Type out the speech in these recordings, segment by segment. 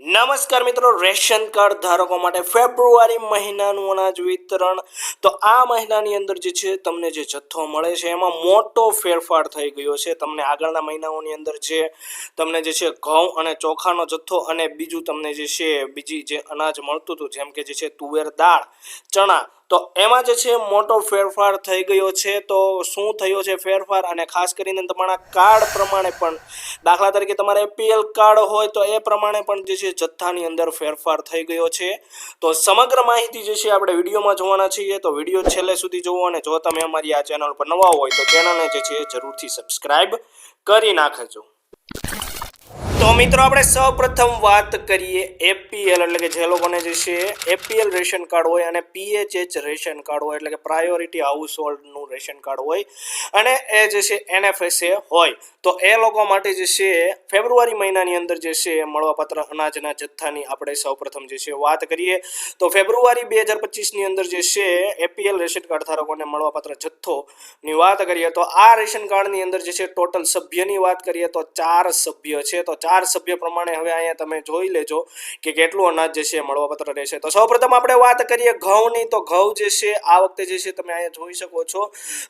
નમસ્કાર મિત્રો, ration card ધારકો માટે ફેબ્રુઆરી મહિનાનું અનાજ વિતરણ. તો આ મહિનાની અંદર જે છે, તમને જે જથ્થો મળે છે, એમાં મોટો ફેરફાર થઈ ગયો છે. તમને આગળના મહિનાઓની અંદર જે તમને જે છે, ઘઉં અને ચોખાનો જથ્થો અને બીજું તમને જે છે, બીજી જે અનાજ મળતું હતું, જેમ કે જે છે, તુવેર દાળ, ચણા તો એમાં જે છે મોટો ફેરફાર થઈ ગયો છે. તો શું થયો છે ફેરફાર? અને ખાસ કરીને તમારા કાર્ડ પ્રમાણે પણ. દાખલા તરીકે તમારે એપીએલ કાર્ડ હોય તો એ પ્રમાણે પણ જે છે જથ્થાની અંદર ફેરફાર થઈ ગયો છે. તો સમગ્ર માહિતી જે છે આપણે વિડીયોમાં જોવાના છીએ. તો વીડિયો છેલ્લે સુધી જોવો અને જો તમે અમારી આ ચેનલ પર નવા હોય તો ચેનલને જે છે જરૂરથી સબસ્ક્રાઈબ કરી નાખજો. તો મિત્રો આપણે સૌપ્રથમ વાત કરીએ એપીએલ એટલે કે જે લોકોને જે છે એપીએલ રેશન કાર્ડ હોય અને પીએચએચ રેશન કાર્ડ હોય એટલે કે પ્રાયોરિટી હાઉસ હોલ્ડનું રેશન કાર્ડ હોય અને એ જે છે એનએફએસએ હોય. તો એ લોકો માટે જે છે ફેબ્રુઆરી મહિનાની અંદર જે છે મળવાપાત્ર અનાજના જથ્થાની આપણે સૌપ્રથમ જે છે વાત કરીએ. તો ફેબ્રુઆરી બે હજાર પચીસની અંદર જે છે એપીએલ રેશન કાર્ડ ધારકોને મળવાપાત્ર જથ્થોની વાત કરીએ તો આ રેશન કાર્ડની અંદર જે છે ટોટલ સભ્યની વાત કરીએ તો ચાર સભ્ય છે. તો ચાર સભ્ય પ્રમાણે હવે અહીંયા તમે જોઈ લેજો કે કેટલું અનાજ જે છે મળવાપાત્ર રહેશે. તો સૌપ્રથમ આપણે વાત કરીએ ઘઉંની. તો ઘઉં જે છે આ વખતે જે છે તમે અહીંયા જોઈ શકો છો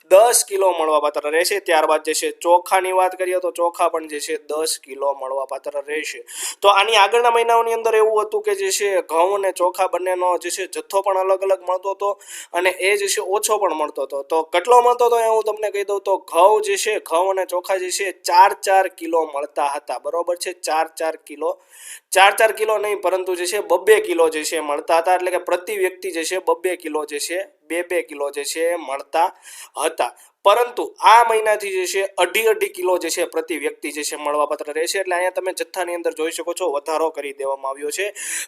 દસ કિલો મળવાપાત્ર રહેશે ત્યારબાદ જે છે ચોખાની વાત કરીએ તો ચોખા પણ જે છે દસ કિલો મળવાપાત્ર રહેશે તો આની આગળના મહિનાઓની અંદર એવું હતું કે જે છે ઘઉં અને ચોખા બંનેનો જે છે જથ્થો પણ અલગ અલગ મળતો હતો અને એ જે છે ઓછો પણ મળતો હતો તો કેટલો મળતો હતો એ હું તમને કહી દઉં તો ઘઉં જે છે ઘઉં અને ચોખા જે છે ચાર ચાર કિલો મળતા હતા બરોબર છે ચાર ચાર કિલો ચાર ચાર કિલો નહીં પરંતુ જે છે બબ્બે કિલો જે છે મળતા હતા એટલે કે પ્રતિ વ્યક્તિ જે છે બબ્બે કિલો જે છે બે બે કિલો જે છે મળતા હતા. પરંતુ આ મહિનાથી જે છે અઢી અઢી કિલો જે છે પ્રતિ વ્યક્તિ જે છે મળવાપાત્ર રહેશે એટલે અહીંયા તમે જથ્થાની અંદર જોઈ શકો છો વધારો કરી દેવામાં આવ્યો છે.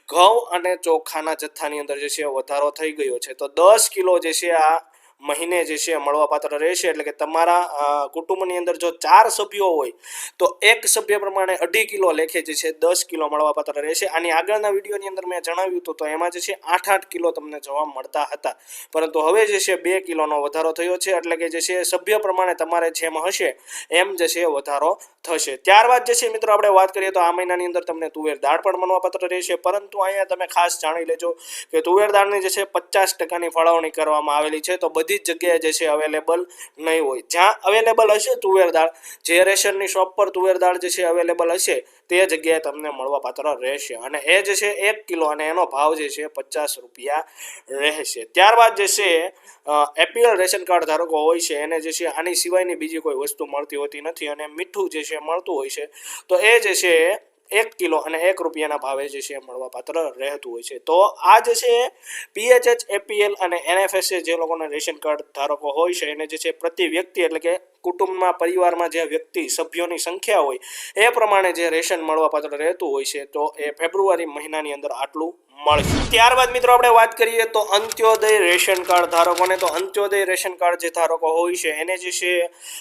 ઘઉં અને ચોખાના જથ્થાની અંદર જે છે વધારો થઈ ગયો છે. તો દસ કિલો જે છે આ મહિને જે છે મળવાપાત્ર રહેશે. એટલે કે તમારા કુટુંબની અંદર જો ચાર સભ્યો હોય, તો એક સભ્ય પ્રમાણે અઢી કિલો લેખે જે છે દસ કિલો મળવાપાત્ર રહેશે. આની આગળના વિડીયોની અંદર મેં જણાવ્યું હતું, તો એમાં જે છે આઠ આઠ કિલો તમને જોવા મળતા હતા. પરંતુ હવે જે છે બે કિલોનો વધારો થયો છે. એટલે કે જે છે સભ્ય પ્રમાણે તમારે જેમ હશે, એમ જે છે વધારો થશે. ત્યારબાદ જે છે મિત્રો આપણે વાત કરીએ તો આ મહિનાની અંદર તમને તુવેર દાળ પણ મળવાપાત્ર રહેશે. પરંતુ અહીંયા તમે ખાસ જાણી લેજો કે તુવેર દાળની જે છે પચાસ ટકાની ફાળવણી કરવામાં આવેલી છે. તો બધી જ જગ્યાએ જે છે અવેલેબલ નહીં હોય. જ્યાં અવેલેબલ હશે તુવેર દાળ, જે રેશનની શોપ પર તુવેર દાળ જે છે અવેલેબલ હશે, તે જગ્યાએ તમને મળવાપાત્ર રહેશે. અને એ જે છે એક કિલો અને એનો ભાવ જે છે પચાસ રૂપિયા રહેશે. ત્યારબાદ જે છે એપીએલ રેશન કાર્ડ ધારકો હોય છે, એને જે છે આની સિવાયની બીજી કોઈ વસ્તુ મળતી હોતી નથી અને મીઠું જે છે મળતું હોય છે, તો એ જે છે એક કિલો અને એક રૂપિયાના ભાવે જે છે મળવાપાત્ર રહેતું હોય છે. તો આ જે છે પીએચએચ એપીએલ અને એનએફએસએ જે લોકોના રેશન કાર્ડ ધારકો હોય છે, એને જે છે પ્રતિ વ્યક્તિ એટલે કે કુટુંબમાં, પરિવારમાં જે વ્યક્તિ, સભ્યોની સંખ્યા હોય, એ પ્રમાણે જે રેશન મળવાપાત્ર રહેતું હોય છે, તો એ ફેબ્રુઆરી મહિનાની અંદર આટલું મળશે. ત્યારબાદ મિત્રો આપણે વાત કરીએ તો અંત્યોદય રેશન કાર્ડ ધારકોને. તો અંત્યોદય રેશન કાર્ડ જે ધારકો હોય છે, એને જે છે,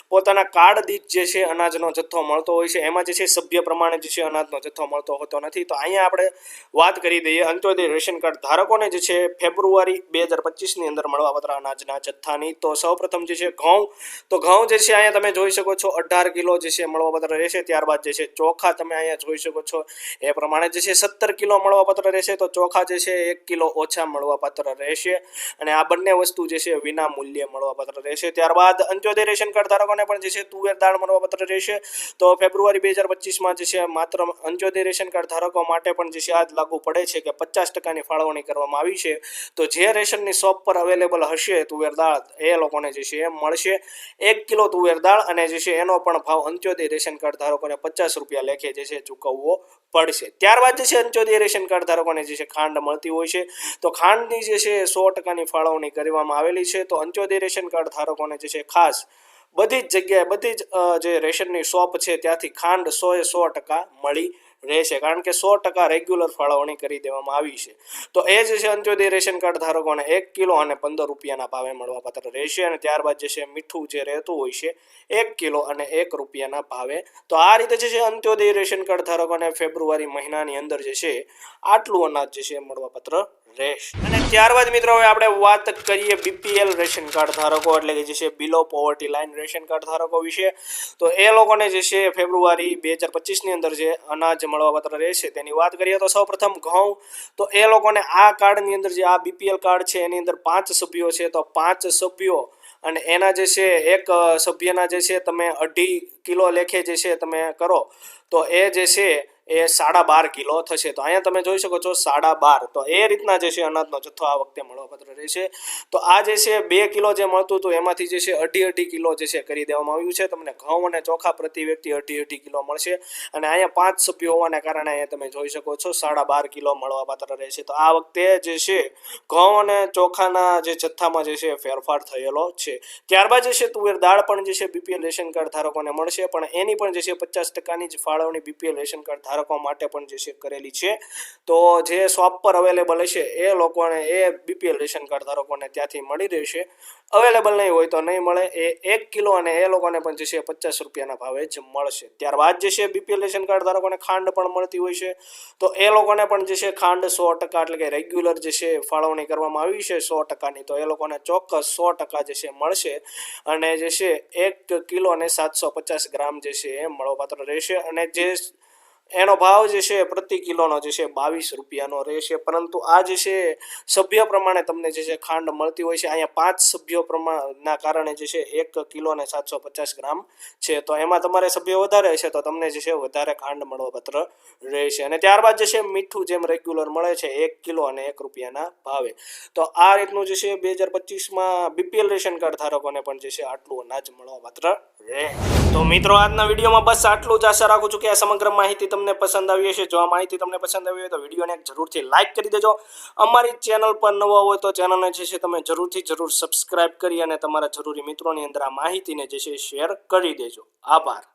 પોતાના કાર્ડ દીઠ જે છે, અનાજનો જથ્થો મળતો હોય છે. એમાં જે છે, સભ્ય પ્રમાણે જે છે, અનાજનો જથ્થો મળતો હોતો નથી. તો અહીંયા આપણે વાત કરી દઈએ અંત્યોદય રેશન કાર્ડ ધારકોને જે છે, ફેબ્રુઆરી બે હજાર પચીસની અંદર મળવાપાત્ર અનાજના જથ્થાની. તો સૌપ્રથમ જે છે, ઘઉં. તો ઘઉં જે છે અહીંયા તમે જોઈ શકો છો, અઢાર કિલો જે છે મળવાપત્ર રહેશે. ત્યારબાદ જે છે ચોખા તમે અહીંયા જોઈ શકો છો. એ પ્રમાણે જે છે સત્તર કિલો મળવાપાત્ર રહેશે. તો ચોખા જે છે એક કિલો ઓછા મળવાપાત્ર રહેશે. અને આ બંને વસ્તુ જે છે વિના મૂલ્યે મળવાપાત્ર રહેશે. ત્યારબાદ અંત્યોદય રેશન કાર્ડ ધારકોને પણ જે છે તુવેર દાળ મળવાપત્ર રહેશે. તો ફેબ્રુઆરી બે હજાર પચીસમાં જે છે માત્ર અંત્યોદય રેશન કાર્ડ ધારકો માટે પણ જે છે આ લાગુ પડે છે કે પચાસ ટકાની ફાળવણી કરવામાં આવી છે. તો જે રેશનની શોપ પર અવેલેબલ હશે તુવેર દાળ, એ લોકોને જે છે મળશે. એક કિલો તુવેર દાળ અને જે છે એનો પણ ભાવ અંત્યોદય રેશન કાર્ડ ધારકોને પચાસ રૂપિયા લેખે જે છે ચૂકવવો પડશે. ત્યારબાદ જે છે અંત્યોદય રેશન કાર્ડ ધારકોને જે છે ખાંડ મળતી હોય છે. તો ખાંડની જે છે સો ટકાની ફાળવણી કરવામાં આવેલી છે. તો અંત્યોદય રેશન કાર્ડ ધારકોને જે છે ખાસ બધી જ જગ્યાએ બધી જ જે રેશનની શોપ છે ત્યાંથી ખાંડ સો એ સો ટકા મળી રહેશે. કારણ કે સો ટકા રેગ્યુલર ફાળવણી કરી દેવામાં આવી છે. તો એ જે છે અંત્યોદય રેશન કાર્ડ ધારકોને એક કિલો અને પંદર રૂપિયાના ભાવે મળવાપાત્ર રહેશે અને ત્યારબાદ જે છે મીઠું જે રહેતું હોય છે, એક કિલો અને એક રૂપિયાના ભાવે. તો આ રીતે જે છે અંત્યોદય રેશન કાર્ડ ધારકોને ફેબ્રુઆરી મહિનાની અંદર જે છે, આટલું અનાજ જે છે મળવાપાત્ર રહેશે અને ત્યારબાદ મિત્રો હવે આપણે વાત કરીએ બીપીએલ રેશન કાર્ડ ધારકો એટલે કે જે છે below poverty line ration card ધારકો વિશે. તો એ લોકોને જે છે ફેબ્રુઆરી બે હજાર પચીસની અંદર જે અનાજ મળવાપાત્ર રહેશે તેની વાત કરીએ તો સૌપ્રથમ ઘઉં. તો એ લોકોને આ કાર્ડની અંદર જે આ બીપીએલ કાર્ડ છે એની અંદર પાંચ સભ્યો છે. તો પાંચ સભ્યો અને એના જે છે એક સભ્યના જે છે તમે અઢી કિલો લેખે જે છે તમે કરો. તો એ જે છે એ સાડા બાર કિલો થશે. તો અહીંયા તમે જોઈ શકો છો સાડા બાર. તો એ રીતના જે છે અનાજનો જથ્થો આ વખતે મળવાપાત્ર રહેશે. તો આ જે છે બે કિલો જે મળતું હતું એમાંથી જે છે અઢી અઢી કિલો જે છે કરી દેવામાં આવ્યું છે. તમને ઘઉં અને ચોખા પ્રતિ વ્યક્તિ અઢી અઢી કિલો મળશે. અને અહીંયા પાંચ સભ્યો હોવાના કારણે અહીંયા તમે જોઈ શકો છો સાડા બાર કિલો મળવાપાત્ર રહેશે. તો આ વખતે જે છે ઘઉં અને ચોખાના જે જથ્થામાં જે છે ફેરફાર થયેલો છે. ત્યારબાદ જે છે તુવેર દાળ પણ જે છે બીપીએલ રેશન કાર્ડ ધારકોને મળશે. પણ એની પણ જે છે પચાસ ટકાની જ ફાળવણી બીપીએલ રેશન કાર્ડ ધારકો માટે પણ જે છે કરેલી છે. તો જે શોપ પર અવેલેબલ હશે, એ લોકોને, એ બીપીએલ રેશન કાર્ડ ધારકોને ત્યાંથી મળી રહેશે. અવેલેબલ નહીં હોય તો નહીં મળે. એ એક કિલો અને એ લોકોને પણ જે છે પચાસ રૂપિયાના ભાવે જ મળશે. ત્યારબાદ જે છે બીપીએલ રેશન કાર્ડ ધારકોને ખાંડ પણ મળતી હોય છે. તો એ લોકોને પણ જે છે ખાંડ સો ટકા એટલે કે રેગ્યુલર જે છે ફાળવણી કરવામાં આવી છે સો ટકાની. તો એ લોકોને ચોક્કસ સો ટકા જે છે મળશે અને જે છે એક કિલો અને સાતસો પચાસ ગ્રામ જે છે એ મળવાપાત્ર રહેશે. અને જે એનો ભાવ જે છે પ્રતિ કિલોનો જે છે બાવીસ રૂપિયાનો રહેશે પરંતુ આ જે છે સભ્ય પ્રમાણે તમને જે છે ખાંડ મળતી હોય છે, અહીંયા પાંચ સભ્યો પ્રમાણના કારણે જે છે એક કિલો અને સાતસો પચાસ ગ્રામ છે. તો એમાં તમારે સભ્યો વધારે હશે તો તમને જે છે વધારે ખાંડ મળવાપાત્ર રહેશે અને ત્યારબાદ જે છે મીઠું જેમ રેગ્યુલર મળે છે, એક કિલો અને એક રૂપિયાના ભાવે. તો આ રીતનું જે છે બે હજાર પચીસમાં બીપીએલ રેશન કાર્ડ ધારકોને પણ જે છે આટલું અનાજ મળવાપાત્ર રહે. તો મિત્રો, આજના વિડીયોમાં બસ આટલું જ. આશા રાખું છું કે આ સમગ્ર માહિતી તમને પસંદ આવી હશે. જો આ માહિતી તમને પસંદ આવી હોય તો વિડીયોને જરૂરથી લાઇક કરી દેજો. અમારી ચેનલ પર નવા હોય તો ચેનલને જે છે તમે જરૂરથી જરૂર સબસ્ક્રાઇબ કરી અને તમારા જરૂરી મિત્રોની અંદર આ માહિતીને જે છે શેર કરી દેજો. આભાર.